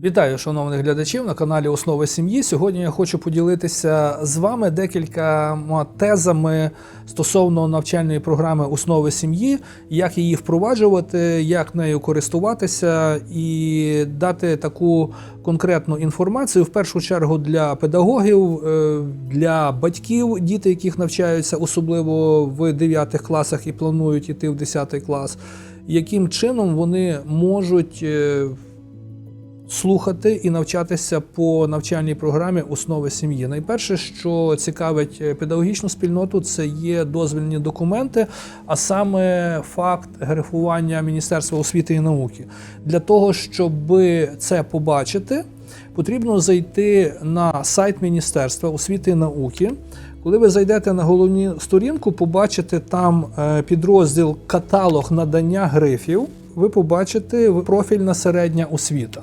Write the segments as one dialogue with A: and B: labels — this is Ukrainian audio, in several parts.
A: Вітаю, шановних глядачів на каналі Основи сім'ї. Сьогодні я хочу поділитися з вами декількома тезами стосовно навчальної програми Основи сім'ї, як її впроваджувати, як нею користуватися і дати таку конкретну інформацію в першу чергу для педагогів, е, для батьків, діти, яких навчаються, особливо в 9 класах і планують іти в 10 клас, яким чином вони можуть. Слухати і навчатися по навчальній програмі основи сім'ї. Найперше, що цікавить е, педагогічну спільноту, це є дозвільні документи, а саме факт грифування Міністерства освіти і науки. Для того, щоб це побачити, потрібно зайти на сайт Міністерства освіти і науки. Коли ви зайдете на головну сторінку, побачите там е, підрозділ Каталог надання грифів. Ви побачите профільна середня освіта.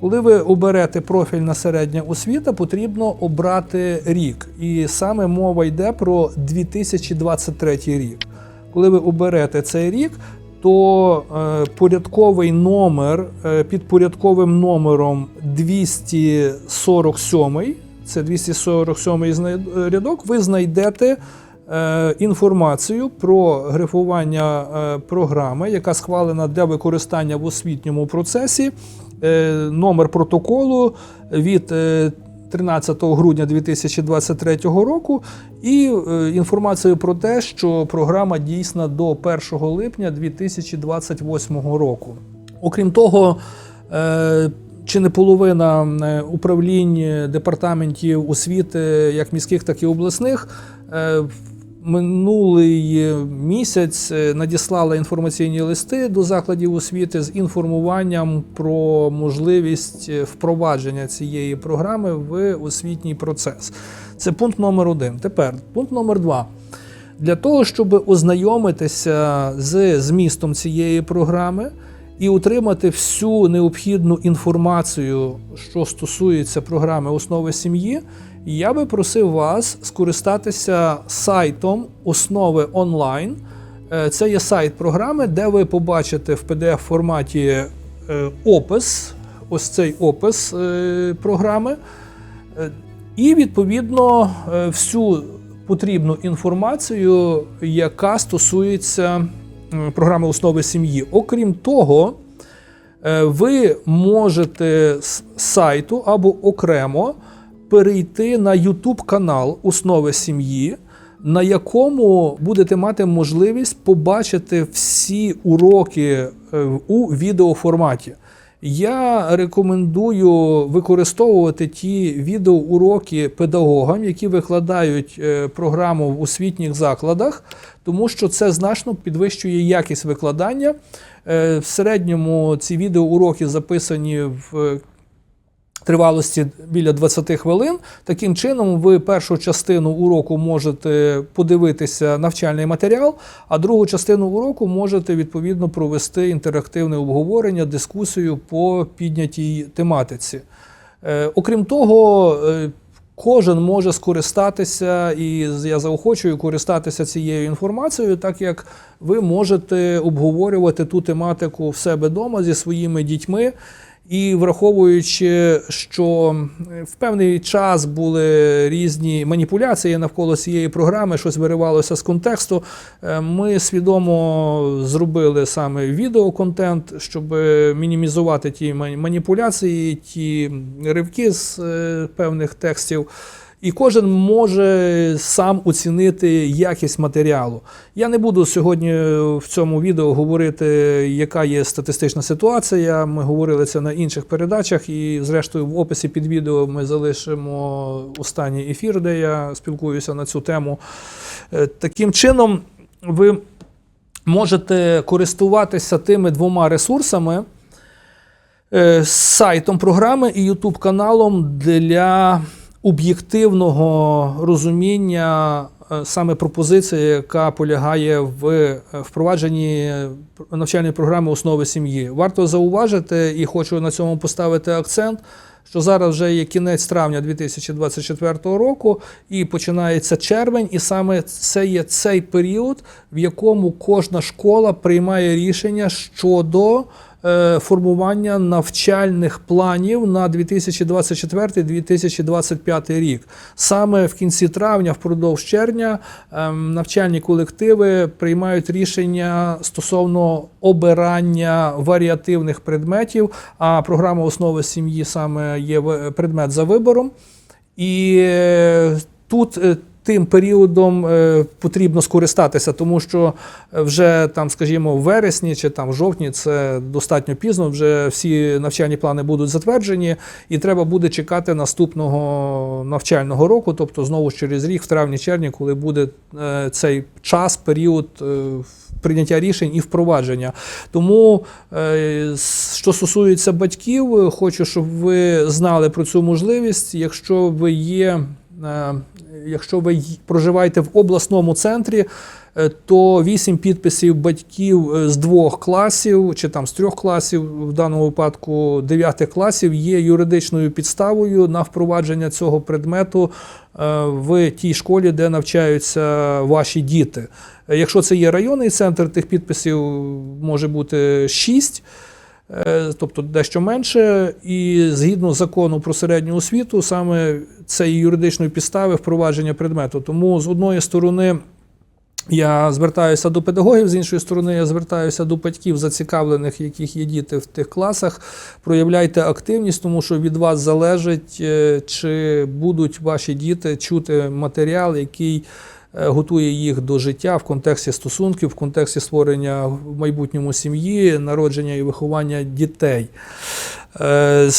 A: Коли ви оберете профільна середня освіта, потрібно обрати рік. І саме мова йде про 2023 рік. Коли ви оберете цей рік, то е, порядковий номер е, під порядковим номером 247, це 247 знай- рядок, ви знайдете е, інформацію про грифування програми, яка схвалена для використання в освітньому процесі, номер протоколу від е, 13 грудня 2023 року, і е, інформацію про те, що програма дійсна до 1 липня 2028 року. Окрім того, е, чи не половина е, управлінь е, департаментів освіти, як міських, так і обласних, е, минулий місяць е, надіслала інформаційні листи до закладів освіти з інформуванням про можливість е, впровадження цієї програми в освітній процес. Це пункт номер один. Тепер пункт номер два. Для того, щоб ознайомитися з змістом цієї програми і отримати всю необхідну інформацію, що стосується програми основи сім'ї, я би просив вас скористатися сайтом основи онлайн. Е, Це є сайт програми, де ви побачите в pdf форматі е, опис, ось цей опис е, програми. І відповідно всю потрібну інформацію, яка стосується програми основи сім'ї. Окрім того, ви можете з сайту або окремо перейти на YouTube канал Основи сім'ї, на якому будете мати можливість побачити всі уроки е, у відеоформаті. Я рекомендую використовувати ті відеоуроки педагогам, які викладають е, програму в освітніх закладах, тому що це значно підвищує якість викладання. Е, В середньому ці відеоуроки записані в тривалості біля 20 хвилин. Таким чином, ви першу частину уроку можете подивитися навчальний матеріал, а другу частину уроку можете відповідно провести інтерактивне обговорення, дискусію по піднятій тематиці. Е, Окрім того, е, Кожен може скористатися, і я заохочую користатися цією інформацією, так як ви можете обговорювати ту тематику в себе вдома зі своїми дітьми. І враховуючи, що в певний час були різні маніпуляції навколо цієї програми, щось виривалося з контексту, е, ми свідомо зробили саме відеоконтент, щоб мінімізувати ті ман- маніпуляції, ті ривки з е, певних текстів. І кожен може сам оцінити якість матеріалу. Я не буду сьогодні в цьому відео говорити, яка є статистична ситуація. Ми говорили це на інших передачах, і, зрештою, в описі під відео ми залишимо останній ефір, де я спілкуюся на цю тему. Е, Таким чином, ви можете користуватися тими двома ресурсами е, сайтом програми і YouTube каналом для об'єктивного розуміння е, саме пропозиції, яка полягає в е, впровадженні навчальної програми основи сім'ї. Варто зауважити і хочу на цьому поставити акцент. Що зараз вже є кінець травня 2024 року, і починається червень, і саме це є цей період, в якому кожна школа приймає рішення щодо формування навчальних планів на 2024-2025 рік. Саме в кінці травня, впродовж червня, ем, навчальні колективи приймають рішення стосовно обирання варіативних предметів. А програма основи сім'ї саме є предмет за вибором. І е, тут е, тим періодом е, потрібно скористатися, тому що вже там, скажімо, в вересні чи там в жовтні це достатньо пізно. Вже всі навчальні плани будуть затверджені, і треба буде чекати наступного навчального року, тобто знову через рік, в травні-червні, коли буде е, цей час, період. е, Прийняття рішень і впровадження. Тому, що стосується батьків, хочу, щоб ви знали про цю можливість. Якщо ви є, якщо ви проживаєте в обласному центрі, е, то вісім підписів батьків е, з двох класів чи там з трьох класів, в даному випадку дев'ятих класів, є юридичною підставою на впровадження цього предмету е, в тій школі, де навчаються ваші діти. Якщо це є районний центр, тих підписів може бути 6, тобто дещо менше. І згідно закону про середню освіту, саме це є юридичної підстави впровадження предмету. Тому з одної сторони. Я звертаюся до педагогів, з іншої сторони, я звертаюся до батьків, зацікавлених, яких є діти в тих класах. Проявляйте активність, тому що від вас залежить, е, чи будуть ваші діти чути матеріал, який е, готує їх до життя в контексті стосунків, в контексті створення в майбутньому сім'ї, народження і виховання дітей. Е,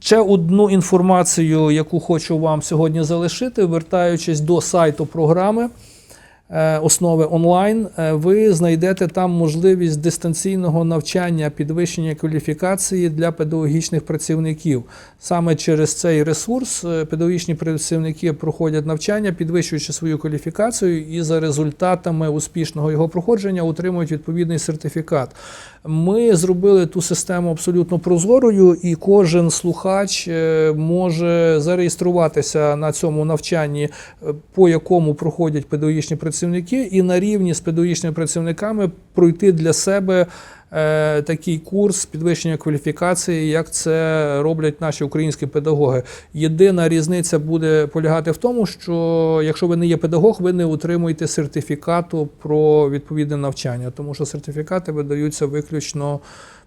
A: Ще одну інформацію, яку хочу вам сьогодні залишити, вертаючись до сайту програми е, основи онлайн, е, ви знайдете там можливість дистанційного навчання, підвищення кваліфікації для педагогічних працівників. Саме через цей ресурс е, педагогічні працівники проходять навчання, підвищуючи свою кваліфікацію, і за результатами успішного його проходження отримують відповідний сертифікат. Ми зробили ту систему абсолютно прозорою, і кожен слухач е, може зареєструватися на цьому навчанні, е, по якому проходять педагогічні працівники, і на рівні з педагогічними працівниками пройти для себе. е, Такий курс підвищення кваліфікації, як це роблять наші українські педагоги. Єдина різниця буде полягати в тому, що якщо ви не є педагог, ви не отримуєте сертифікату про відповідне навчання, тому що сертифікати видаються виключно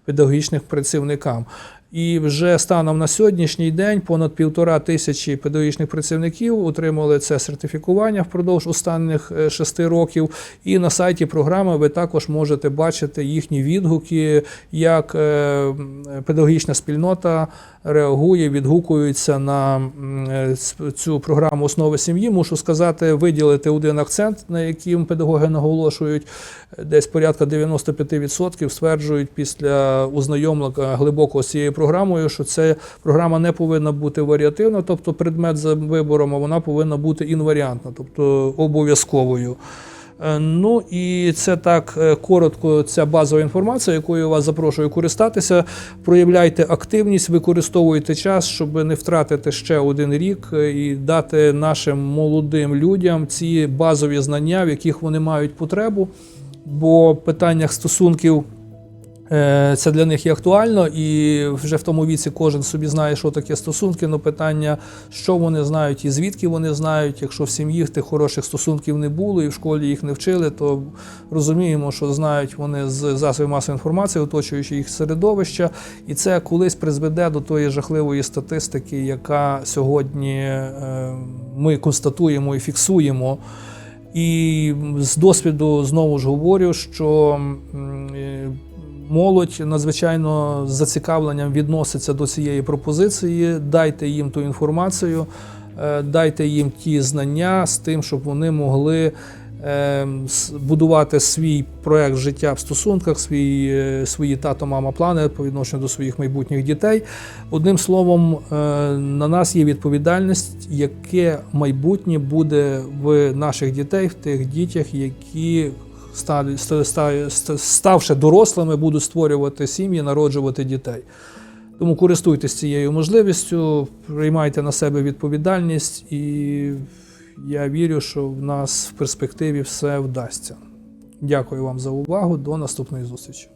A: педагогічним працівникам. І вже станом на сьогоднішній день понад півтора тисячі педагогічних працівників отримали це сертифікування впродовж останніх е, шести років. І на сайті програми ви також можете бачити їхні відгуки, як е, педагогічна спільнота реагує, відгукується на е, цю програму основи сім'ї. Мушу сказати, виділити один акцент, на яким педагоги наголошують. Десь порядка 95% стверджують після ознайомлення глибокого з цією програмою, що ця програма не повинна бути варіативна, тобто предмет за вибором, а вона повинна бути інваріантна, тобто обов'язковою. Е, Ну і це так е, коротко. Ця базова інформація, якою вас запрошую користатися. Проявляйте активність, використовуйте час, щоб не втратити ще один рік е, і дати нашим молодим людям ці базові знання, в яких вони мають потребу. Бо в питаннях стосунків це для них є актуально, і вже в тому віці кожен собі знає, що таке стосунки. Ну питання, що вони знають і звідки вони знають. Якщо в сім'ї тих хороших стосунків не було і в школі їх не вчили, то розуміємо, що знають вони з засобів масової інформації, оточуючи їх середовища, і це колись призведе до тої жахливої статистики, яка сьогодні е, ми констатуємо і фіксуємо. І з досвіду знову ж говорю, що е, молодь надзвичайно з зацікавленням відноситься до цієї пропозиції. Дайте їм ту інформацію, е, дайте їм ті знання з тим, щоб вони могли е, будувати свій проект життя в стосунках, свій, е, свої тато-мама плани по відношенню до своїх майбутніх дітей. Одним словом, на нас є відповідальність, яке майбутнє буде в наших дітей, в тих дітях, які ставши дорослими, будуть створювати сім'ї, народжувати дітей. Тому користуйтесь цією можливістю, приймайте на себе відповідальність, і я вірю, що в нас в перспективі все вдасться. Дякую вам за увагу. До наступної зустрічі.